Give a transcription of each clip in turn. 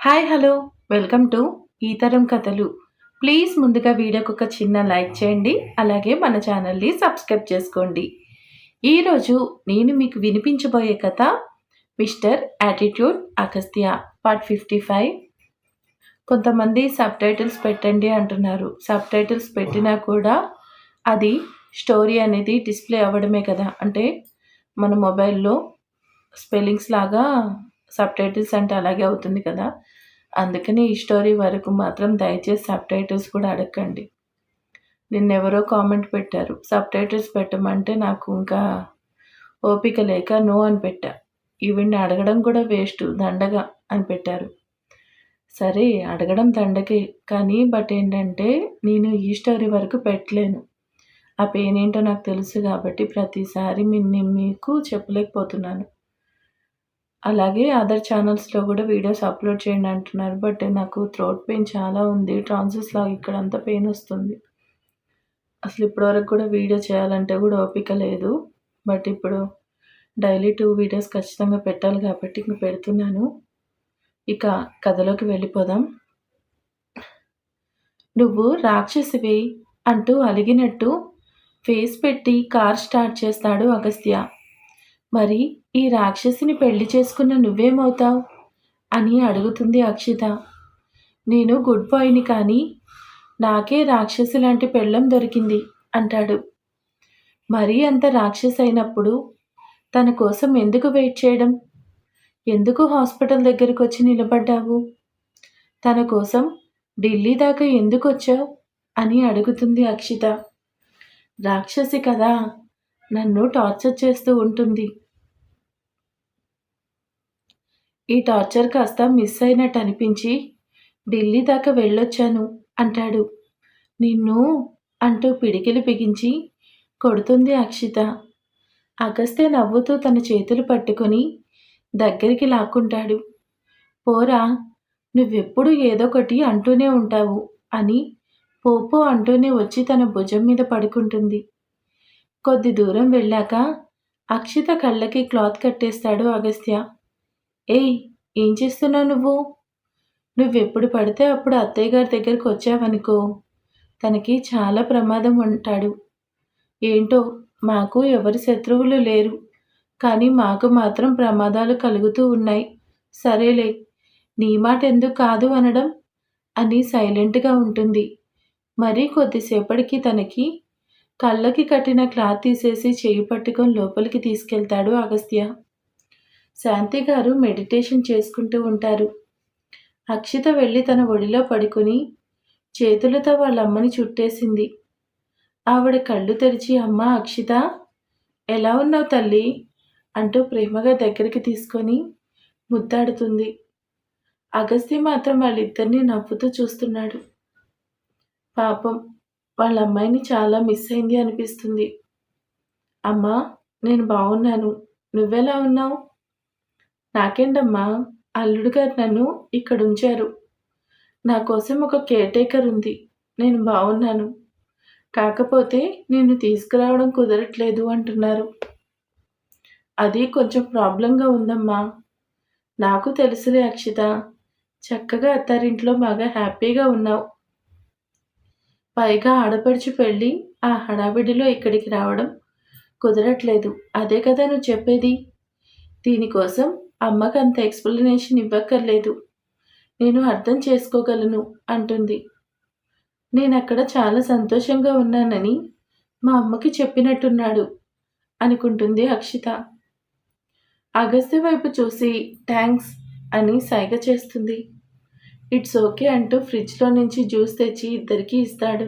Hi hello welcome to ఈ తరం కథలు ప్లీజ్ ముందుగా వీడియోకి ఒక చిన్న లైక్ చేయండి. అలాగే మన ఛానల్ని సబ్స్క్రైబ్ చేసుకోండి. ఈరోజు నేను మీకు వినిపించబోయే కథ mister attitude Agastya part fifty five కొంతమంది సబ్ టైటిల్స్ పెట్టండి అంటున్నారు. సబ్ టైటిల్స్ పెట్టినా కూడా అది స్టోరీ అనేది డిస్ప్లే అవ్వడమే కదా. అంటే మన మొబైల్లో స్పెల్లింగ్స్ లాగా సబ్ టైటిల్స్ అంటే అలాగే అవుతుంది కదా. అందుకని ఈ స్టోరీ వరకు మాత్రం దయచేసి సబ్ టైటిల్స్ కూడా అడగండి. నిన్నెవరో కామెంట్ పెట్టారు. సబ్ టైటిల్స్ పెట్టమంటే నాకు ఇంకా ఓపిక లేక నో అని పెట్టా. ఈవిడ్ని అడగడం కూడా వేస్ట్ దండగా అని పెట్టారు. సరే అడగడం దండకే. కానీ బట్ ఏంటంటే నేను ఈ స్టోరీ వరకు పెట్టలేను. ఆ పెయిన్ ఏంటో నాకు తెలుసు కాబట్టి ప్రతిసారి నేను మీకు చెప్పలేకపోతున్నాను. అలాగే అదర్ ఛానల్స్లో కూడా వీడియోస్ అప్లోడ్ చేయండి అంటున్నారు బట్ నాకు థ్రోట్ పెయిన్ చాలా ఉంది ట్రాన్సెస్ లాగా ఇక్కడ అంతా పెయిన్ వస్తుంది. అసలు ఇప్పటివరకు కూడా వీడియో చేయాలంటే కూడా ఓపిక లేదు బట్ ఇప్పుడు డైలీ టూ వీడియోస్ ఖచ్చితంగా పెట్టాలి కాబట్టి ఇంక పెడుతున్నాను. ఇక కథలోకి వెళ్ళిపోదాం. నువ్వు రాక్షసివి అంటూ అలిగినట్టు ఫేస్ పెట్టి కార్ స్టార్ట్ చేస్తాడు అగస్త్య. మరి ఈ రాక్షసిని పెళ్ళి చేసుకున్న నువ్వేమవుతావు? అని అడుగుతుంది అక్షిత. నేను గుడ్ బాయ్ని కానీ నాకే రాక్షసి లాంటి పెళ్ళం దొరికింది అంటాడు. మరీ అంత రాక్షసి అయినప్పుడు తన కోసం ఎందుకు వెయిట్ చేయడం? ఎందుకు హాస్పిటల్ దగ్గరకు వచ్చి నిలబడ్డావు? తన కోసం ఢిల్లీ దాకా ఎందుకు వచ్చావు అని అడుగుతుంది అక్షిత. రాక్షసి కదా నన్ను టార్చర్ చేస్తూ ఉంటుంది. ఈ టార్చర్ కాస్త మిస్ అయినట్టు అనిపించి ఢిల్లీ దాకా వెళ్ళొచ్చాను అంటాడు. నిన్ను అంటూ పిడికిలు బిగించి కొడుతుంది అక్షిత. అగస్తే నవ్వుతూ తన చేతులు పట్టుకొని దగ్గరికి లాక్కుంటాడు. పోరా నువ్వెప్పుడు ఏదొకటి అంటూనే ఉంటావు అని పోపో అంటూనే వచ్చి తన భుజం మీద పడుకుంటుంది. కొద్ది దూరం వెళ్ళాక అక్షిత కళ్ళకి క్లాత్ కట్టేస్తాడు అగస్త్య. ఏయ్ ఏం చేస్తున్నావు నువ్వు? నువ్వెప్పుడు పడితే అప్పుడు అత్తయ్య గారి దగ్గరికి వచ్చావనుకో. తనకి చాలా ప్రమాదం ఉంటాడు. ఏంటో మాకు ఎవరి శత్రువులు లేరు. కానీ మాకు మాత్రం ప్రమాదాలు కలుగుతూ ఉన్నాయి. సరేలే నీ మాట ఎందుకు కాదు అనడం? అని సైలెంట్గా ఉంటుంది. మరీ కొద్దిసేపటికి తనకి కళ్ళకి కట్టిన క్లాత్ తీసేసి చేయి పట్టుకొని లోపలికి తీసుకెళ్తాడు అగస్త్య. శాంతి గారు మెడిటేషన్ చేసుకుంటూ ఉంటారు. అక్షిత వెళ్ళి తన ఒడిలో పడుకుని చేతులతో వాళ్ళ అమ్మని చుట్టేసింది. ఆవిడ కళ్ళు తెరిచి అమ్మ అక్షిత ఎలా ఉన్నావు తల్లి? అంటూ ప్రేమగా దగ్గరికి తీసుకొని ముద్దాడుతుంది. అగస్త్య మాత్రం వాళ్ళిద్దరినీ నవ్వుతూ చూస్తున్నాడు. పాపం వాళ్ళ అమ్మాయిని చాలా మిస్ అయింది అనిపిస్తుంది. అమ్మా నేను బాగున్నాను నువ్వెలా ఉన్నావు? నాకేంటమ్మా అల్లుడు గారు నన్ను ఇక్కడ ఉంచారు నా కోసం ఒక కేర్టేకర్ ఉంది. నేను బాగున్నాను కాకపోతే నిన్ను తీసుకురావడం కుదరట్లేదు అంటున్నారు. అది కొంచెం ప్రాబ్లంగా ఉందమ్మా. నాకు తెలుసులే అక్షిత. చక్కగా అత్తారింట్లో బాగా హ్యాపీగా ఉన్నావు. పైగా ఆడపడుచు పెళ్ళి ఆ హడావిడిలో ఇక్కడికి రావడం కుదరట్లేదు. అదే కదా నువ్వు చెప్పేది? దీనికోసం అమ్మకు అంత ఎక్స్ప్లెనేషన్ ఇవ్వక్కర్లేదు. నేను అర్థం చేసుకోగలను అంటుంది. నేను అక్కడ చాలా సంతోషంగా ఉన్నానని మా అమ్మకి చెప్పినట్టున్నాడు అనుకుంటుంది అక్షిత అగస్త్య వైపు చూసి థ్యాంక్స్ అని సైగ చేస్తుంది. ఇట్స్ ఓకే అంటూ ఫ్రిడ్జ్లో నుంచి జ్యూస్ తెచ్చి ఇద్దరికి ఇస్తాడు.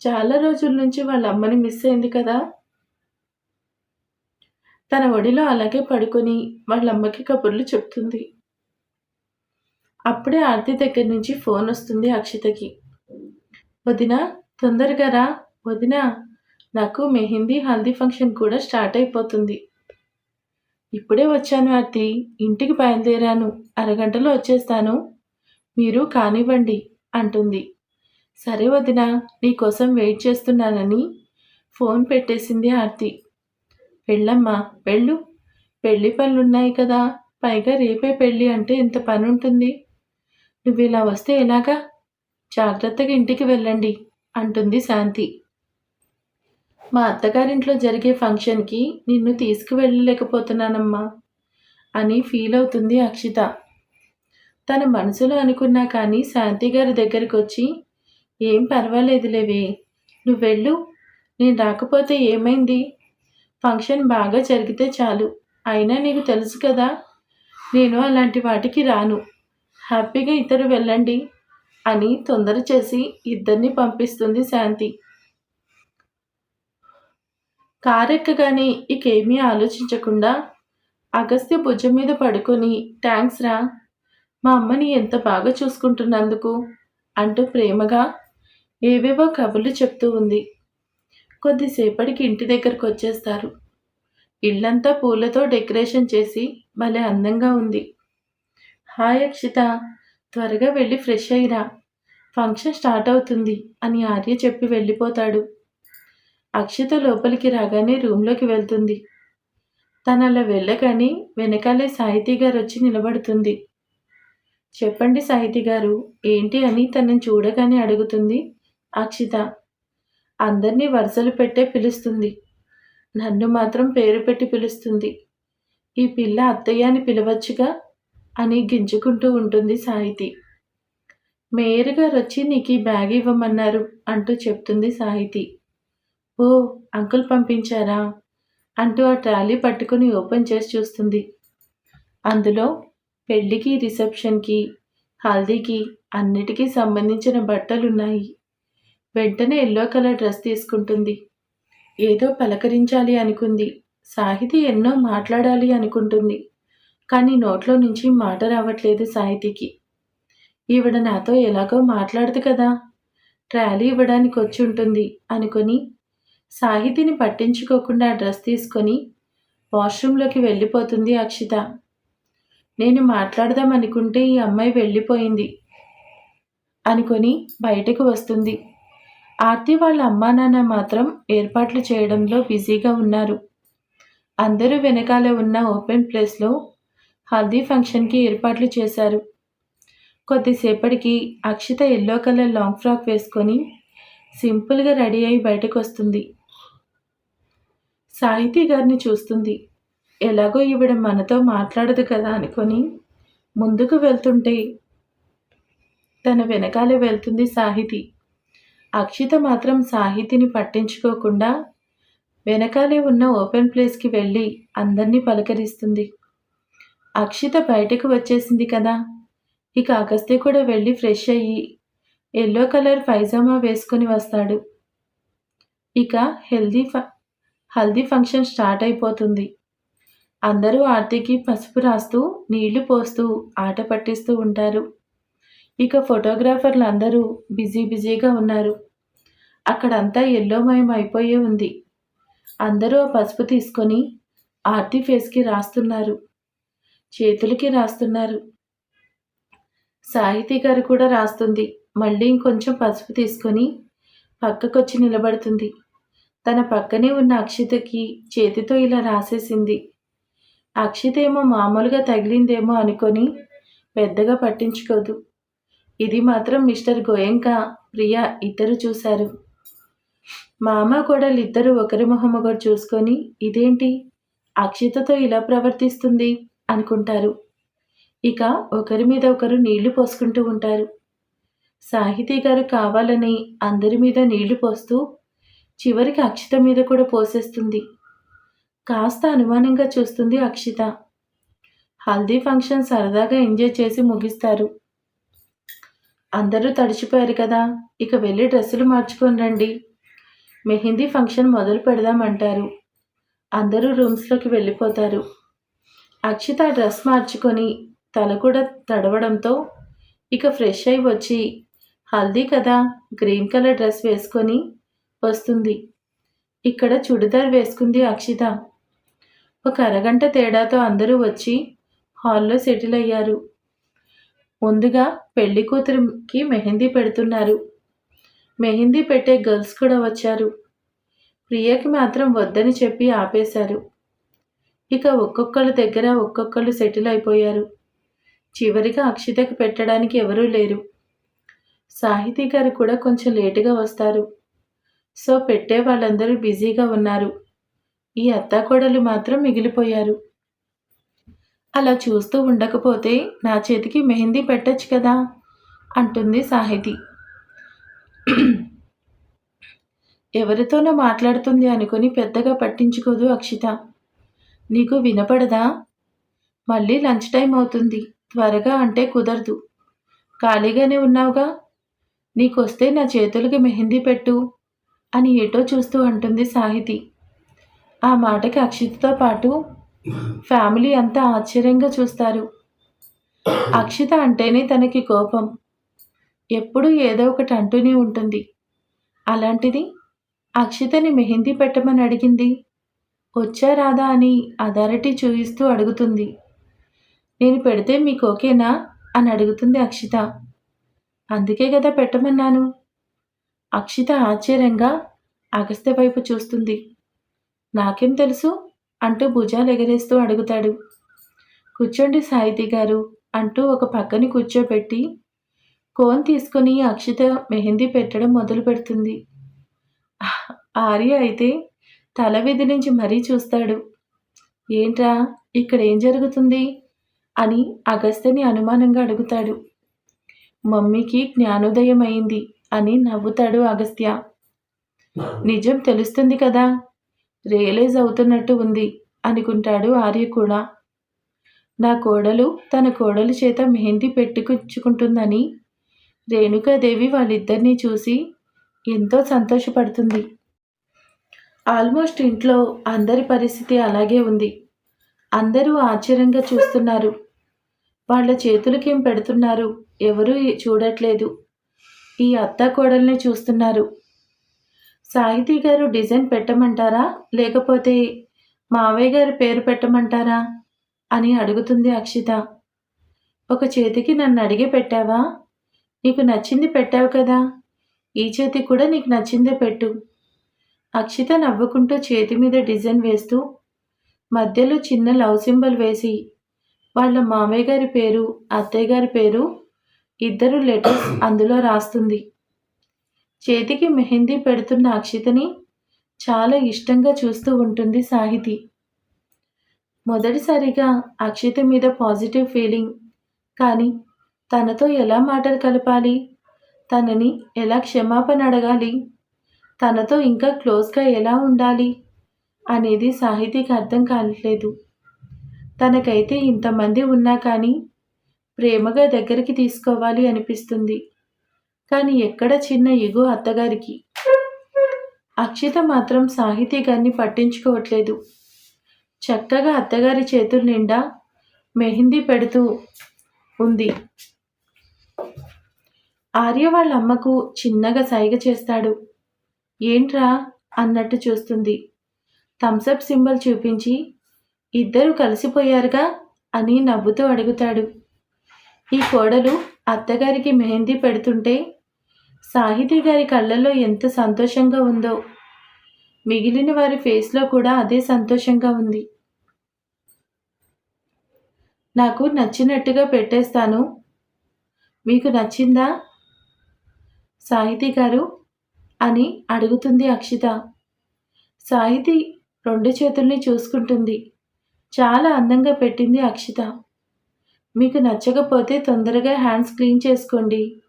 చాలా రోజుల నుంచి వాళ్ళ అమ్మని మిస్ అయింది కదా. తన ఒడిలో అలాగే పడుకొని వాళ్ళ అమ్మకి కబుర్లు చెప్తుంది. అప్పుడే ఆర్తి దగ్గర నుంచి ఫోన్ వస్తుంది అక్షితకి. వదిన తొందరగా రా. వదిన నాకు మెహందీ హల్దీ ఫంక్షన్ కూడా స్టార్ట్ అయిపోతుంది. ఇప్పుడే వచ్చాను ఆర్తి. ఇంటికి బయలుదేరాను. అరగంటలో వచ్చేస్తాను. మీరు కానివ్వండి అంటుంది. సరే వదిన నీకోసం వెయిట్ చేస్తున్నానని ఫోన్ పెట్టేసింది ఆర్తి. వెళ్ళమ్మా వెళ్ళు. పెళ్ళి పనులున్నాయి కదా పైగా రేపే పెళ్ళి అంటే ఎంత పని ఉంటుంది నువ్వు ఇలా వస్తే ఎలాగా? జాగ్రత్తగా ఇంటికి వెళ్ళండి అంటుంది శాంతి. మా అత్తగారింట్లో జరిగే ఫంక్షన్కి నిన్ను తీసుకువెళ్ళలేకపోతున్నానమ్మా అని ఫీల్ అవుతుంది అక్షిత. తన మనసులో అనుకున్నా కానీ శాంతి గారి దగ్గరికి వచ్చి ఏం పర్వాలేదులేవే నువ్వు వెళ్ళు నేను రాకపోతే ఏమైంది? ఫంక్షన్ బాగా జరిగితే చాలు అయినా నీకు తెలుసు కదా నేను అలాంటి వాటికి రాను. హ్యాపీగా ఇద్దరు వెళ్ళండి అని తొందర చేసి ఇద్దరిని పంపిస్తుంది శాంతి. కారెక్కగానే ఇకేమీ ఆలోచించకుండా అగస్త్య భుజం మీద పడుకొని థ్యాంక్స్ రా మా అమ్మని ఎంత బాగా చూసుకుంటున్నందుకు? అంటూ ప్రేమగా ఏవేవో కబుర్లు చెప్తూ ఉంది. కొద్దిసేపటికి ఇంటి దగ్గరకు వచ్చేస్తారు. ఇల్లంతా పూలతో డెకరేషన్ చేసి భలే అందంగా ఉంది. హాయ్ అక్షిత త్వరగా వెళ్ళి ఫ్రెష్ అయ్యిరా ఫంక్షన్ స్టార్ట్ అవుతుంది అని ఆర్య చెప్పి వెళ్ళిపోతాడు. అక్షిత లోపలికి రాగానే రూమ్లోకి వెళ్తుంది. తను అలా వెళ్ళగానే వెనకాలే సాహితీ గారు వచ్చి నిలబడుతుంది. చెప్పండి సాహితీ గారు ఏంటి అని తనని చూడగానే అడుగుతుంది అక్షిత. అందరినీ వరుసలు పెట్టే పిలుస్తుంది. నన్ను మాత్రం పేరు పెట్టి పిలుస్తుంది. ఈ పిల్ల అత్తయ్య అని పిలవచ్చుగా అని గింజుకుంటూ ఉంటుంది సాహితి. మేయర్ గారు వచ్చి నీకు ఈ బ్యాగ్ ఇవ్వమన్నారు అంటూ చెప్తుంది సాహితి. ఓ అంకుల్ పంపించారా? అంటూ ఆ ట్రాలీ పట్టుకుని ఓపెన్ చేసి చూస్తుంది. అందులో పెళ్ళికి రిసెప్షన్కి హల్దీకి అన్నిటికీ సంబంధించిన బట్టలున్నాయి. వెంటనే ఎల్లో కలర్ డ్రెస్ తీసుకుంటుంది. ఏదో పలకరించాలి అనుకుంది. సాహితి ఎన్నో మాట్లాడాలి అనుకుంటుంది. కానీ నోట్లో నుంచి మాట రావట్లేదు సాహితీకి. ఈవిడ నాతో ఎలాగో మాట్లాడదు కదా. ట్రాలీ ఇవ్వడానికి వచ్చి ఉంటుంది అనుకొని సాహితిని పట్టించుకోకుండా డ్రెస్ తీసుకొని వాష్రూమ్లోకి వెళ్ళిపోతుంది అక్షిత. నేను మాట్లాడదాం అనుకుంటే ఈ అమ్మాయి వెళ్ళిపోయింది అనుకొని బయటకు వస్తుంది. ఆర్తి వాళ్ళ అమ్మా నాన్న మాత్రం ఏర్పాట్లు చేయడంలో బిజీగా ఉన్నారు. అందరూ వెనకాల ఉన్న ఓపెన్ ప్లేస్లో హల్దీ ఫంక్షన్కి ఏర్పాట్లు చేశారు. కొద్దిసేపటికి Akshita yellow colour long frock వేసుకొని సింపుల్గా రెడీ అయి బయటకు వస్తుంది. సాహితీ గారిని చూస్తుంది. ఎలాగో ఈవిడ మనతో మాట్లాడదు కదా అనుకొని ముందుకు వెళ్తుంటే తన వెనకాలే వెళ్తుంది సాహితి. అక్షిత మాత్రం సాహితిని పట్టించుకోకుండా వెనకాలే ఉన్న ఓపెన్ ప్లేస్కి వెళ్ళి అందరినీ పలకరిస్తుంది. అక్షిత బయటకు వచ్చేసింది కదా. ఇక అగస్త్య కూడా వెళ్ళి ఫ్రెష్ అయ్యి ఎల్లో కలర్ పైజామా వేసుకొని వస్తాడు. ఇక హెల్దీ ఫ హల్దీ ఫంక్షన్ స్టార్ట్ అయిపోతుంది. అందరూ ఆర్తికి పసుపు రాస్తూ నీళ్ళు పోస్తూ ఆట పట్టిస్తూ ఉంటారు. ఇక ఫోటోగ్రాఫర్లు అందరూ బిజీ బిజీగా ఉన్నారు. అక్కడంతా ఎల్లోమయం అయిపోయే ఉంది. అందరూ ఆ పసుపు తీసుకొని ఆర్తి ఫేస్కి రాస్తున్నారు. చేతులకి రాస్తున్నారు. సాహితీ గారు కూడా రాస్తుంది. మళ్ళీ ఇంకొంచెం పసుపు తీసుకొని పక్కకొచ్చి నిలబడుతుంది. తన పక్కనే ఉన్న అక్షితకి చేతితో ఇలా రాసేసింది. అక్షితేమో మామూలుగా తగిలిందేమో అనుకొని పెద్దగా పట్టించుకోదు. ఇది మాత్రం మిస్టర్ గోయంక ప్రియా ఇద్దరు చూశారు. మామ కోడలు ఇద్దరు ఒకరి మొహం ఒకరు చూసుకొని ఇదేంటి? అక్షితతో ఇలా ప్రవర్తిస్తుంది? అనుకుంటారు. ఇక ఒకరి మీద ఒకరు నీళ్ళు పోసుకుంటూ ఉంటారు. సాహితీ గారు కావాలని అందరి మీద నీళ్ళు పోస్తూ చివరికి అక్షిత మీద కూడా పోసేస్తుంది. కాస్త అనుమానంగా చూస్తుంది అక్షిత. హల్దీ ఫంక్షన్ సరదాగా ఎంజాయ్ చేసి ముగిస్తారు. అందరూ తడిచిపోయారు కదా ఇక వెళ్ళి డ్రెస్సులు మార్చుకొని రండి. మెహందీ ఫంక్షన్ మొదలు పెడదామంటారు. అందరూ రూమ్స్లోకి వెళ్ళిపోతారు. అక్షిత డ్రెస్ మార్చుకొని తల కూడా తడవడంతో ఇక ఫ్రెష్ అయి వచ్చి హల్దీ కదా గ్రీన్ కలర్ డ్రెస్ వేసుకొని వస్తుంది. ఇక్కడ చుడిదార్ వేసుకుంది అక్షిత. ఒక అరగంట తేడాతో అందరూ వచ్చి హాల్లో సెటిల్ అయ్యారు. ముందుగా పెళ్ళి కూతురికి మెహందీ పెడుతున్నారు. మెహందీ పెట్టే గర్ల్స్ కూడా వచ్చారు. ప్రియకి మాత్రం వద్దని చెప్పి ఆపేశారు. ఇక ఒక్కొక్కళ్ళ దగ్గర ఒక్కొక్కళ్ళు సెటిల్ అయిపోయారు. చివరిగా అక్షితకు పెట్టడానికి ఎవరూ లేరు. సాహితీ గారు కూడా కొంచెం లేటుగా వస్తారు. సో పెట్టే వాళ్ళందరూ బిజీగా ఉన్నారు. ఈ అత్తాకోడలు మాత్రం మిగిలిపోయారు. అలా చూస్తూ ఉండకపోతే నా చేతికి మెహందీ పెట్టచ్చు కదా? అంటుంది సాహితి. ఎవరితోనో మాట్లాడుతుంది అనుకుని పెద్దగా పట్టించుకోదు అక్షిత. నీకు వినపడదా? మళ్ళీ లంచ్ టైం అవుతుంది. త్వరగా అంటే కుదరదు. ఖాళీగానే ఉన్నావుగా? నీకొస్తే నా చేతులకి మెహందీ పెట్టు అని ఏటో చూస్తూ అంటుంది సాహితి. ఆ మాటకి అక్షితతో పాటు ఫ్యామిలీ అంతా ఆశ్చర్యంగా చూస్తారు. అక్షిత అంటేనే తనకి కోపం. ఎప్పుడూ ఏదో ఒకటి అంటూనే ఉంటుంది. అలాంటిది అక్షితని మెహందీ పెట్టమని అడిగింది. వచ్చా రాదా అని అథారిటీ చూపిస్తూ అడుగుతుంది. నేను పెడితే మీకు ఓకేనా? అని అడుగుతుంది అక్షిత. అందుకే కదా పెట్టమన్నాను. అక్షిత ఆశ్చర్యంగా అగస్త్య వైపు చూస్తుంది. నాకేం తెలుసు? అంటూ భుజాలు ఎగరేస్తూ అడుగుతాడు. కూర్చోండి సాహితి గారు అంటూ ఒక పక్కని కూర్చోబెట్టి కోన్ తీసుకొని అక్షిత మెహందీ పెట్టడం మొదలు పెడుతుంది. ఆర్య అయితే తల విదిలించి మరీ చూస్తాడు. ఏంట్రా ఇక్కడ ఏం జరుగుతుంది? అని అగస్త్యని అనుమానంగా అడుగుతాడు. మమ్మీకి జ్ఞానోదయం అయింది అని నవ్వుతాడు అగస్త్య. నిజం తెలుస్తుంది కదా రియలైజ్ అవుతున్నట్టు ఉంది అనుకుంటాడు ఆర్య కూడా. నా కోడలు తన కోడలు చేత మెహందీ పెట్టుకుంటుందని రేణుకాదేవి వాళ్ళిద్దరినీ చూసి ఎంతో సంతోషపడుతుంది. ఆల్మోస్ట్ ఇంట్లో అందరి పరిస్థితి అలాగే ఉంది. అందరూ ఆశ్చర్యంగా చూస్తున్నారు. వాళ్ళ చేతులకేం పెడుతున్నారు? ఎవరూ చూడట్లేదు. ఈ అత్త కోడల్ని చూస్తున్నారు. సాహితీ గారు డిజైన్ పెట్టమంటారా? లేకపోతే మావయ్య గారి పేరు పెట్టమంటారా? అని అడుగుతుంది అక్షిత. ఒక చేతికి నన్ను అడిగి పెట్టావా? నీకు నచ్చింది పెట్టావు కదా? ఈ చేతి కూడా నీకు నచ్చిందే పెట్టు. అక్షిత నవ్వుకుంటూ చేతి మీద డిజైన్ వేస్తూ మధ్యలో చిన్న లవ్ సింబల్ వేసి వాళ్ళ మామయ్య గారి పేరు అత్తయ్య గారి పేరు ఇద్దరు లెటర్స్ అందులో రాస్తుంది. చేతికి మెహందీ పెడుతున్న అక్షితని చాలా ఇష్టంగా చూస్తూ ఉంటుంది సాహితి. మొదటిసారిగా అక్షిత మీద పాజిటివ్ ఫీలింగ్. కానీ తనతో ఎలా మాటలు కలపాలి? తనని ఎలా క్షమాపణ అడగాలి? తనతో ఇంకా క్లోజ్గా ఎలా ఉండాలి? అనేది సాహితీకి అర్థం కావట్లేదు. తనకైతే ఇంతమంది ఉన్నా కానీ ప్రేమగా దగ్గరికి తీసుకోవాలి అనిపిస్తుంది. కానీ ఎక్కడ చిన్న ఇగో అత్తగారికి? అక్షిత మాత్రం సాహితీ గారిని పట్టించుకోవట్లేదు. చక్కగా అత్తగారి చేతుల నిండా మెహందీ పెడుతూ ఉంది. ఆర్య వాళ్ళ అమ్మకు చిన్నగా సైగ చేస్తాడు. ఏంట్రా అన్నట్టు చూస్తుంది. థమ్సప్ సింబల్ చూపించి ఇద్దరు కలిసిపోయారుగా అని నవ్వుతూ అడుగుతాడు. ఈ కోడలు అత్తగారికి మెహందీ పెడుతుంటే సాహితీ గారి కళ్ళల్లో ఎంత సంతోషంగా ఉందో. మిగిలిన వారి ఫేస్లో కూడా అదే సంతోషంగా ఉంది. నాకు నచ్చినట్టుగా పెట్టేస్తాను. మీకు నచ్చిందా? సాహితీ గారు అని అడుగుతుంది అక్షిత. సాహితి రెండు చేతుల్ని చూసుకుంటుంది. చాలా అందంగా పెట్టింది అక్షిత. మీకు నచ్చకపోతే తొందరగా హ్యాండ్స్ క్లీన్ చేసుకోండి.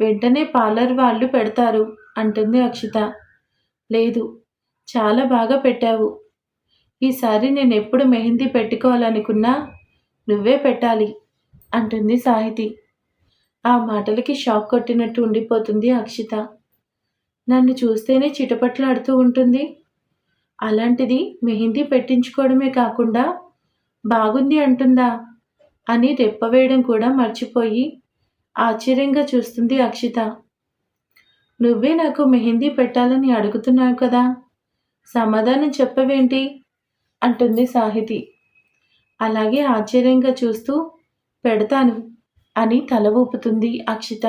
వెంటనే పార్లర్ వాళ్ళు పెడతారు అంటుంది అక్షిత. లేదు చాలా బాగా పెట్టావు. ఈసారి నేను ఎప్పుడు మెహందీ పెట్టుకోవాలనుకున్నా నువ్వే పెట్టాలి అంటుంది సాహితి. ఆ మాటలకి షాక్ కొట్టినట్టు ఉండిపోతుంది అక్షిత. నన్ను చూస్తేనే చిటపట్లాడుతూ ఉంటుంది. అలాంటిది మెహందీ పెట్టించుకోవడమే కాకుండా బాగుంది అంటుందా అని రెప్పవేయడం కూడా మర్చిపోయి ఆశ్చర్యంగా చూస్తుంది అక్షిత. నువ్వే నాకు మెహందీ పెట్టాలని అడుగుతున్నావు కదా? సమాధానం చెప్పవేంటి అంటుంది సాహితి. అలాగే ఆశ్చర్యంగా చూస్తూ పెడతాను అని తల ఊపుతుంది అక్షిత.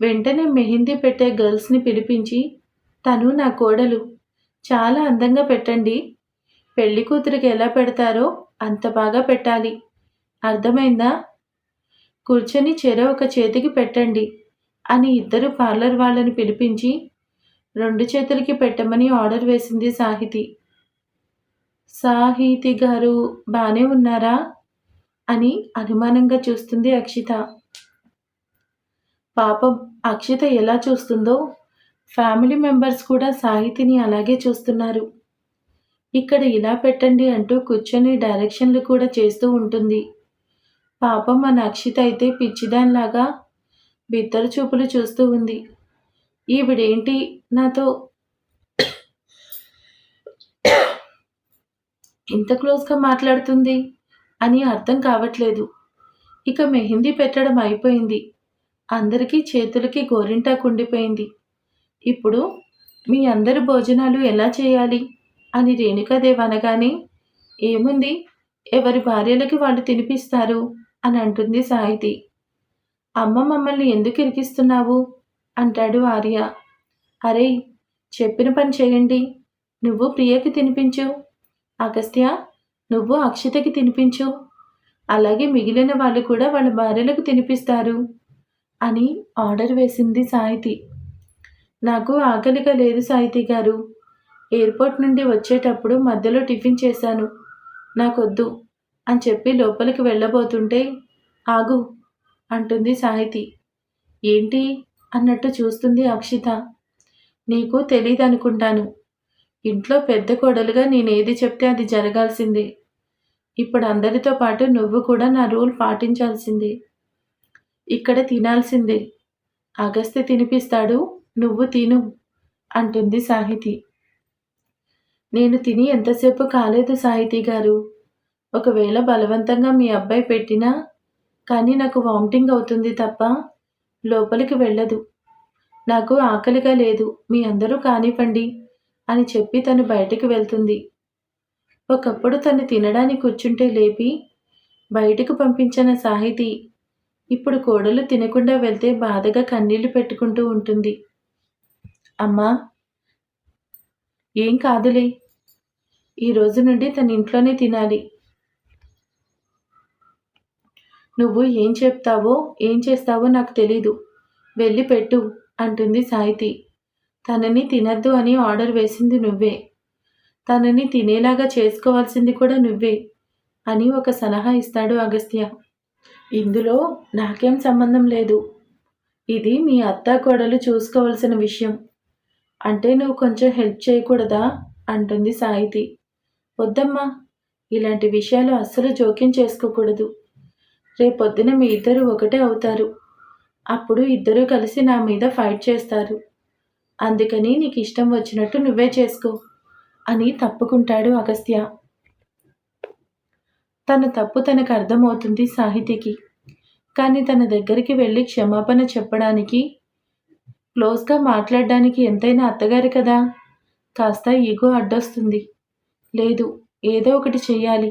వెంటనే మెహందీ పెట్టే గర్ల్స్ని పిలిపించి తను నా కోడలు. చాలా అందంగా పెట్టండి. పెళ్ళి కూతురికి ఎలా పెడతారో అంత బాగా పెట్టాలి. అర్థమైందా? కూర్చొని చెర ఒక చేతికి పెట్టండి అని ఇద్దరు పార్లర్ వాళ్ళని పిలిపించి రెండు చేతులకి పెట్టమని ఆర్డర్ వేసింది సాహితి. సాహితి గారు బాగానే ఉన్నారా? అని అనుమానంగా చూస్తుంది అక్షిత. పాపం అక్షిత ఎలా చూస్తుందో ఫ్యామిలీ మెంబర్స్ కూడా సాహితిని అలాగే చూస్తున్నారు. ఇక్కడ ఇలా పెట్టండి అంటూ కూర్చొని డైరెక్షన్లు కూడా చేస్తూ ఉంటుంది. పాపం మన అక్షిత అయితే పిచ్చిదానిలాగా బిత్తర చూపులు చూస్తూ ఉంది. ఈవిడేంటి నాతో ఇంత క్లోజ్గా మాట్లాడుతుంది అని అర్థం కావట్లేదు. ఇక మెహిందీ పెట్టడం అయిపోయింది. అందరికీ చేతులకి గోరింటాకు ఉండిపోయింది ఇప్పుడు మీ అందరి భోజనాలు ఎలా చేయాలి? అని రేణుకాదేవి అనగానే ఏముంది? ఎవరి భార్యలకి వాళ్ళు తినిపిస్తారు? అని అంటుంది సాహితి. అమ్మ మమ్మల్ని ఎందుకు ఇరికిస్తున్నావు? అంటాడు ఆర్య. అరే చెప్పిన పని చేయండి. నువ్వు ప్రియకి తినిపించు. అగస్త్య నువ్వు అక్షతకి తినిపించు. అలాగే మిగిలిన వాళ్ళు కూడా వాళ్ళ భార్యలకు తినిపిస్తారు అని ఆర్డర్ వేసింది సాహితి. నాకు ఆకలిగా లేదు సాహితి గారు. ఎయిర్పోర్ట్ నుండి వచ్చేటప్పుడు మధ్యలో టిఫిన్ చేశాను. నాకొద్దు. అని చెప్పి లోపలికి వెళ్ళబోతుంటే ఆగు అంటుంది సాహితి. ఏంటి? అన్నట్టు చూస్తుంది అక్షిత. నీకు తెలియదు అనుకుంటాను ఇంట్లో పెద్ద కోడలుగా నేనేది చెప్తే అది జరగాల్సిందే. ఇప్పుడు అందరితో పాటు నువ్వు కూడా నా రూల్ పాటించాల్సిందే. ఇక్కడ తినాల్సిందే. అగస్త్య తినిపిస్తాడు నువ్వు తిను అంటుంది సాహితి. నేను తిని ఎంతసేపు కాలేదు సాహితీ గారు. ఒకవేళ బలవంతంగా మీ అబ్బాయి పెట్టినా కానీ నాకు వామిటింగ్ అవుతుంది తప్ప లోపలికి వెళ్ళదు. నాకు ఆకలిగా లేదు మీ అందరూ కానివ్వండి అని చెప్పి తను బయటికి వెళ్తుంది. ఒకప్పుడు తను తినడానికి కూర్చుంటే లేపి బయటకు పంపించిన సాహితి ఇప్పుడు కోడలు తినకుండా వెళ్తే బాధగా కన్నీళ్ళు పెట్టుకుంటూ ఉంటుంది. అమ్మా ఏం కాదులే. ఈ రోజు నుండి తన ఇంట్లోనే తినాలి. నువ్వు ఏం చెప్తావో ఏం చేస్తావో నాకు తెలీదు. వెళ్ళి పెట్టు అంటుంది సాహితి. తనని తినద్దు అని ఆర్డర్ వేసింది నువ్వే. తనని తినేలాగా చేసుకోవాల్సింది కూడా నువ్వే అని ఒక సలహా ఇస్తాడు అగస్త్య. ఇందులో నాకేం సంబంధం లేదు. ఇది మీ అత్త కోడలు చూసుకోవాల్సిన విషయం. అంటే నువ్వు కొంచెం హెల్ప్ చేయకూడదా? అంటుంది సాహితి. వద్దమ్మా ఇలాంటి విషయాలు అస్సలు జోక్యం చేసుకోకూడదు. రేపొద్దున మీ ఇద్దరు ఒకటే అవుతారు. అప్పుడు ఇద్దరూ కలిసి నా మీద ఫైట్ చేస్తారు. అందుకని నీకు ఇష్టం వచ్చినట్టు నువ్వే చేసుకో అని తప్పుకుంటాడు అగస్త్య. తన తప్పు తనకు అర్థమవుతుంది సాహితికి. కానీ తన దగ్గరికి వెళ్ళి క్షమాపణ చెప్పడానికి క్లోజ్గా మాట్లాడడానికి ఎంతైనా అత్తగారు కదా? కాస్త ఈగో అడ్డొస్తుంది. లేదు ఏదో ఒకటి చెయ్యాలి.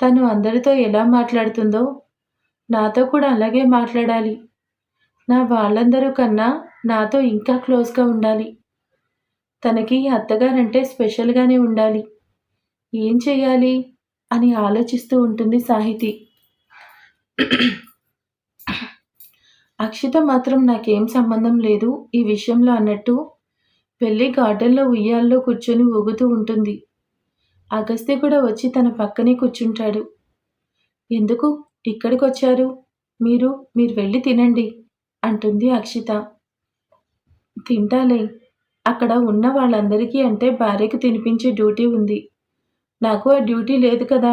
తను అందరితో ఎలా మాట్లాడుతుందో నాతో కూడా అలాగే మాట్లాడాలి. నా వాళ్ళందరూ కన్నా నాతో ఇంకా క్లోజ్గా ఉండాలి. తనకి అత్తగారంటే స్పెషల్గానే ఉండాలి. ఏం చేయాలి అని ఆలోచిస్తూ ఉంటుంది సాహితి. అక్షిత మాత్రం నాకేం సంబంధం లేదు ఈ విషయంలో అన్నట్టు పెళ్ళి గార్డెన్లో ఉయ్యాల్లో కూర్చొని ఊగుతూ ఉంటుంది. అగస్త్య కూడా వచ్చి తన పక్కనే కూర్చుంటాడు. ఎందుకు? ఇక్కడికి వచ్చారు మీరు మీరు వెళ్ళి తినండి అంటుంది అక్షిత. తింటాలే. అక్కడ ఉన్న వాళ్ళందరికీ అంటే భార్యకు తినిపించే డ్యూటీ ఉంది. నాకు ఆ డ్యూటీ లేదు కదా.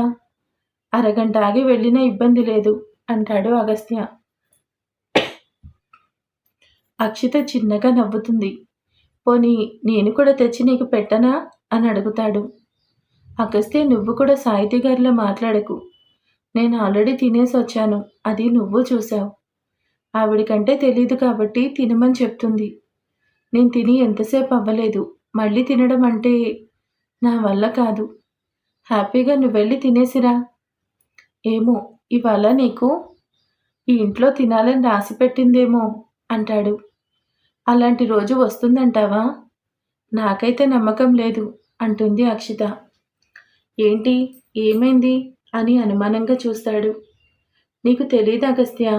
అరగంట ఆగి వెళ్ళినా ఇబ్బంది లేదు అంటాడు అగస్త్య. అక్షిత చిన్నగా నవ్వుతుంది. పోనీ నేను కూడా తెచ్చి నీకు పెట్టనా? అని అడుగుతాడు. అగస్త్య నువ్వు కూడా సాహితీ గారిలో మాట్లాడకు. నేను ఆల్రెడీ తినేసి వచ్చాను. అది నువ్వు చూసావు. ఆవిడికంటే తెలియదు కాబట్టి తినమని చెప్తుంది. నేను తిని ఎంతసేపు అవ్వలేదు. మళ్ళీ తినడం అంటే నా వల్ల కాదు. హ్యాపీగా నువ్వు వెళ్ళి తినేసిరా. ఏమో ఇవాళ నీకు ఈ ఇంట్లో తినాలని రాసి పెట్టిందేమో అంటాడు. అలాంటి రోజు వస్తుందంటావా? నాకైతే నమ్మకం లేదు అంటుంది అక్షిత. ఏంటి? ఏమైంది? అని అనుమానంగా చూస్తాడు. నీకు తెలియదు అగస్త్య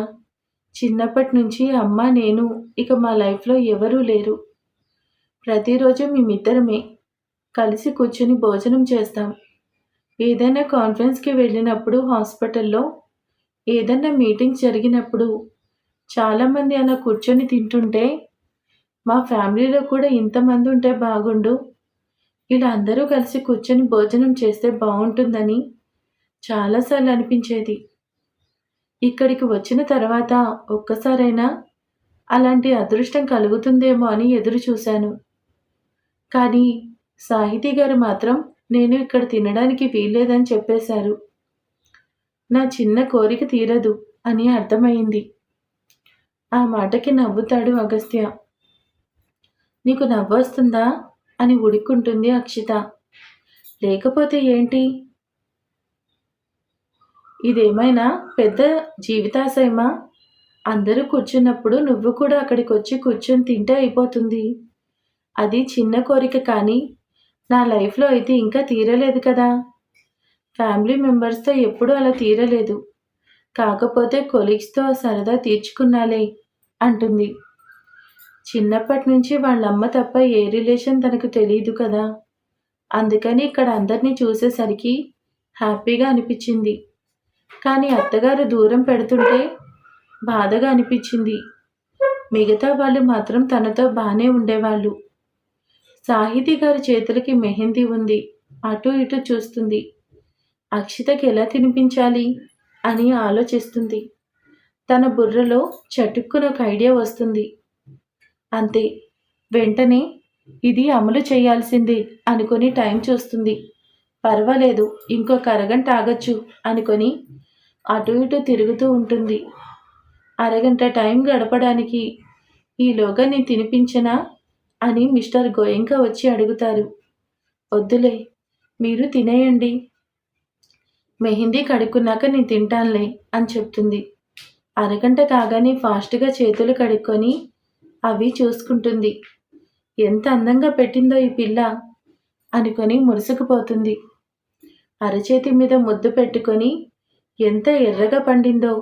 చిన్నప్పటి నుంచి అమ్మ నేను ఇక మా లైఫ్లో ఎవరూ లేరు. ప్రతిరోజు మేమిద్దరమే కలిసి కూర్చుని భోజనం చేస్తాం. ఏదైనా కాన్ఫరెన్స్కి వెళ్ళినప్పుడు హాస్పిటల్లో ఏదైనా మీటింగ్ జరిగినప్పుడు చాలామంది అలా కూర్చొని తింటుంటే మా ఫ్యామిలీలో కూడా ఇంతమంది ఉంటే బాగుండు. ఇలా అందరూ కలిసి కూర్చొని భోజనం చేస్తే బాగుంటుందని చాలాసార్లు అనిపించేది. ఇక్కడికి వచ్చిన తర్వాత ఒక్కసారైనా అలాంటి అదృష్టం కలుగుతుందేమో అని ఎదురు చూశాను. కానీ సాహితీ గారు మాత్రం నేను ఇక్కడ తినడానికి వీల్లేదని చెప్పేశారు. నా చిన్న కోరిక తీరదు అని అర్థమైంది. ఆ మాటకి నవ్వుతాడు అగస్త్య. నీకు నవ్వొస్తుందా? అని ఉడుక్కుంటుంది అక్షిత. లేకపోతే ఏంటి? ఇదేమైనా పెద్ద జీవితాశయమా? అందరూ కూర్చున్నప్పుడు నువ్వు కూడా అక్కడికి వచ్చి కూర్చొని తింటే అయిపోతుంది. అది చిన్న కోరిక కానీ నా లైఫ్లో అయితే ఇంకా తీరలేదు కదా. ఫ్యామిలీ మెంబర్స్తో ఎప్పుడూ అలా తీరలేదు. కాకపోతే కొలీగ్స్తో సరదా తీర్చుకున్నాలే అంటుంది. చిన్నప్పటి నుంచి వాళ్ళమ్మ తప్ప ఏ రిలేషన్ తనకు తెలియదు కదా. అందుకని ఇక్కడ అందరినీ చూసేసరికి హ్యాపీగా అనిపించింది. కానీ అత్తగారు దూరం పెడుతుంటే బాధగా అనిపించింది. మిగతా వాళ్ళు మాత్రం తనతో బాగానే ఉండేవాళ్ళు. సాహితీ గారి చేతులకి మెహందీ ఉంది. అటు ఇటు చూస్తుంది. అక్షితకి ఎలా తినిపించాలి అని ఆలోచిస్తుంది. తన బుర్రలో చటుక్కున ఒక ఐడియా వస్తుంది. అంతే. వెంటనే ఇది అమలు చేయాల్సింది అనుకొని టైం చూస్తుంది. పర్వాలేదు ఇంకొక అరగంట ఆగచ్చు అనుకొని అటు ఇటు తిరుగుతూ ఉంటుంది. అరగంట టైం గడపడానికి ఈలోగా నేను తినిపించనా అని మిస్టర్ గోయంక వచ్చి అడుగుతారు. వద్దులే మీరు తినేయండి. మెహిందీ కడుక్కున్నాక నేను తింటానులే అని చెప్తుంది. అరగంట కాగానే ఫాస్ట్గా చేతులు కడుక్కొని అవి చూసుకుంటుంది. ఎంత అందంగా పెట్టిందో ఈ పిల్ల అనుకొని మురుసుకుపోతుంది అరచేతి మీద ముద్దు పెట్టుకొని ఎంత ఎర్రగా పండిందో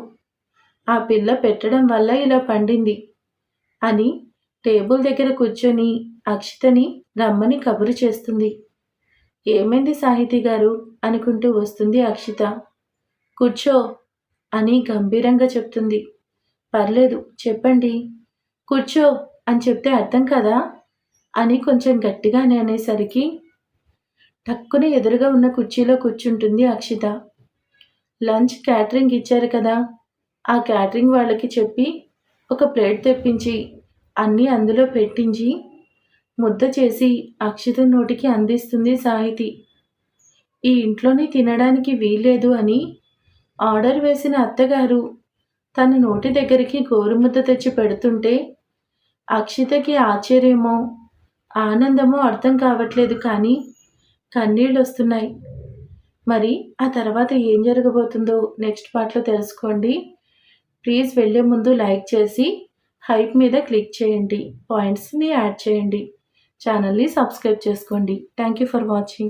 ఆ పిల్ల పెట్టడం వల్ల ఇలా పండింది అని టేబుల్ దగ్గర కూర్చొని అక్షితని రమ్మని కబురు చేస్తుంది. ఏమైంది సాహితీ గారు? అనుకుంటూ వస్తుంది అక్షిత. కూర్చో అని గంభీరంగా చెప్తుంది. పర్లేదు చెప్పండి. కూర్చో అని చెప్తే అర్థం కదా అని కొంచెం గట్టిగా అనేసరికి టక్కున ఎదురుగా ఉన్న కుర్చీలో కూర్చుంటుంది అక్షిత. లంచ్ క్యాటరింగ్ ఇచ్చారు కదా. ఆ క్యాటరింగ్ వాళ్ళకి చెప్పి ఒక ప్లేట్ తెప్పించి అన్నీ అందులో పెట్టించి ముద్ద చేసి అక్షిత నోటికి అందిస్తుంది సాహితి. ఈ ఇంట్లోనే తినడానికి వీల్లేదు అని ఆర్డర్ వేసిన అత్తగారు తన నోటి దగ్గరికి గోరుముద్ద తెచ్చి పెడుతుంటే అక్షితకి ఆశ్చర్యమో ఆనందమో అర్థం కావట్లేదు కానీ కన్నీళ్ళు వస్తున్నాయి మరి ఆ తర్వాత ఏం జరగబోతుందో నెక్స్ట్ పార్ట్లో తెలుసుకోండి. ప్లీజ్ వెళ్ళే ముందు లైక్ చేసి హైప్ మీద క్లిక్ చేయండి. పాయింట్స్ని యాడ్ చేయండి. ఛానల్ని సబ్స్క్రైబ్ చేసుకోండి. Thank you for watching.